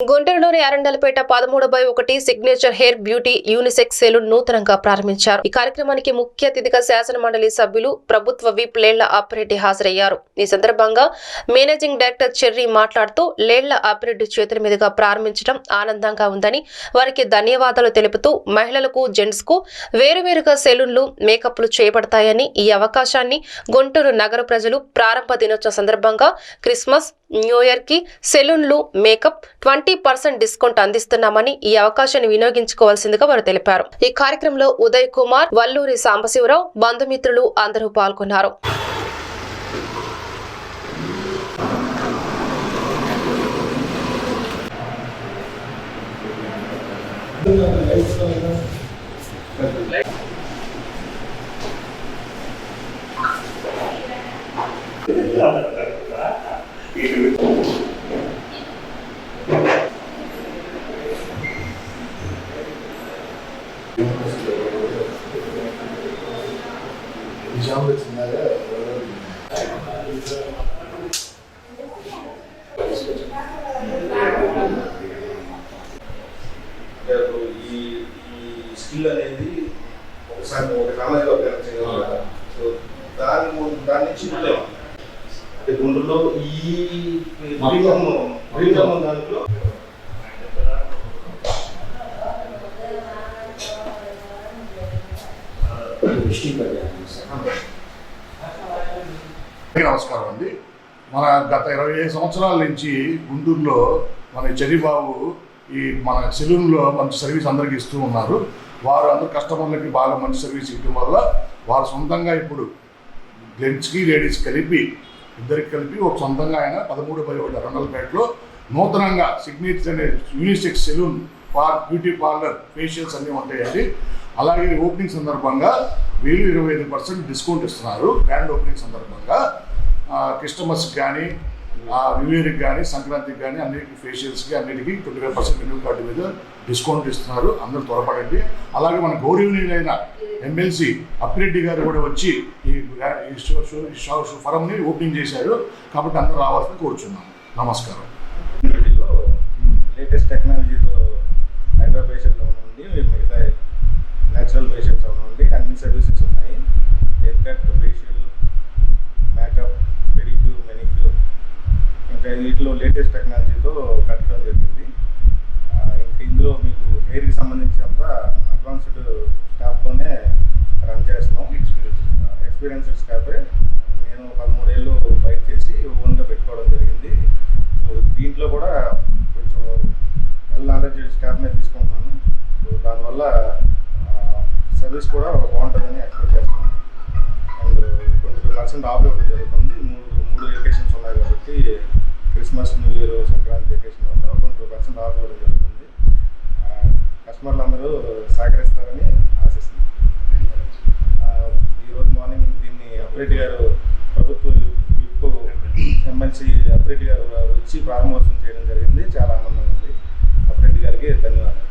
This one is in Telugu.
గుంటూరులోని అరండలపేట పదమూడు బై ఒకటి signature hair beauty unisex salon నూతనంగా ప్రారంభించారు. ఈ కార్యక్రమానికి ముఖ్య అతిథిగా శాసన మండలి సభ్యులు ప్రభుత్వ విప్ లేళ్ళ ఆపిరెడ్డి హాజరయ్యారు. ఈ సందర్భంగా మేనేజింగ్ డైరెక్టర్ చెర్రీ మాట్లాడుతూ లేళ్ళ ఆపిరెడ్డి చేతుల మీదుగా ప్రారంభించడం ఆనందంగా ఉందని వారికి ధన్యవాదాలు తెలుపుతూ మహిళలకు జెంట్స్కు వేరువేరుగా సెలూన్లు మేకప్లు చేయబడతాయని ఈ అవకాశాన్ని గుంటూరు నగర ప్రజలు ప్రారంభ దినోత్సవ సందర్భంగా క్రిస్మస్ న్యూ ఇయర్కి సెలూన్లు మేకప్ ట్వంటీ పర్సెంట్ డిస్కౌంట్ అందిస్తున్నామని ఈ అవకాశాన్ని వినియోగించుకోవాల్సిందిగా వారు తెలిపారు ఈ కార్యక్రమంలో ఉదయ్ కుమార్ వల్లూరి సాంబశివరావు బంధుమిత్రులు అందరూ పాల్గొన్నారు Yeah. చిన్నగా ఇప్పుడు ఈ ఈ స్కిల్ అనేది ఒకసారి ఒక కాలేజీలో కదా సో దాని దాని నుంచి ఉండలేము అంటే గుండెలో ఈ దాంట్లో. అందరికీ నమస్కారం అండి. మన గత ఇరవై ఐదు సంవత్సరాల నుంచి గుంటూరులో మన చరిబాబు ఈ మన సెలూన్లో మంచి సర్వీస్ అందరికీ ఇస్తూ ఉన్నారు. వారు అందరు కస్టమర్లకి బాగా మంచి సర్వీస్ ఇవ్వడం వల్ల వారు సొంతంగా ఇప్పుడు జెంట్స్కి లేడీస్ కలిపి ఇద్దరికి కలిపి ఒక సొంతంగా ఆయన పదమూడు పది ఒకటి రెండలపేటలో నూతనంగా సిగ్నేచర్ అనే యూనిసెక్స్ సెలూన్ పార్ బ్యూటీ పార్లర్ ఫేషియల్స్ అన్నీ ఉంటాయండి. అలాగే ఓపెనింగ్ సందర్భంగా వీళ్ళు ఇరవై ఐదు పర్సెంట్ డిస్కౌంట్ ఇస్తున్నారు గ్రాండ్ ఓపెనింగ్ సందర్భంగా. కస్టమర్స్కి కానీ న్యూ ఇయర్కి కానీ సంక్రాంతికి కానీ అన్నిటికి ఫేషియల్స్కి అన్నిటికీ twenty five percent menu card మీద డిస్కౌంట్ ఇస్తున్నారు అందరూ త్వరపడండి. అలాగే మన గౌరవనీయులైన ఎమ్మెల్సీ అప్పిరెడ్డి గారు కూడా వచ్చి ఈ షో షో ఫరంని ఓపెనింగ్ చేశారు. కాబట్టి అందరూ రావాల్సిన కోరుచున్నాం. నమస్కారం. లేటెస్ట్ టెక్నాలజీతో హైడ్రా ఫేషియల్ నుండి మిగతా న్యాచురల్ ఫేషియల్స్ నుండి అన్ని సర్వీసెస్ ఉన్నాయి. Hair cut facial makeup pedicure manicure ఇంకా వీటిలో లేటెస్ట్ టెక్నాలజీతో కట్టడం జరిగింది. ఇంకా ఇందులో మీకు వెల్ నాలెడ్జ్ స్టాఫ్నే తీసుకుంటున్నాను. సో దానివల్ల సర్వీస్ కూడా బాగుంటుందని ఎక్స్పెక్ట్ చేస్తున్నాను. అండ్ ట్వంటీ పర్సెంట్ ఆఫ్ ఇవ్వడం జరుగుతుంది. మూడు మూడు వెకేషన్స్ ఉన్నాయి కాబట్టి Christmas new year Sankranti vacation వల్ల ట్వంటీ పర్సెంట్ ఆఫ్ ఇవ్వడం జరుగుతుంది. కస్టమర్లు అందరూ సహకరిస్తారని ఆశిస్తున్నాను. ఈరోజు మార్నింగ్ దీన్ని అప్రెడ్డి గారు ప్రభుత్వ విప్ ఎమ్మెల్సీ అప్రెడ్డి గారు వచ్చి ప్రారంభోత్సవం చేయడం జరిగింది. చాలా ఆనందంగా ఉంది గారికి ధన్యవాదాలు.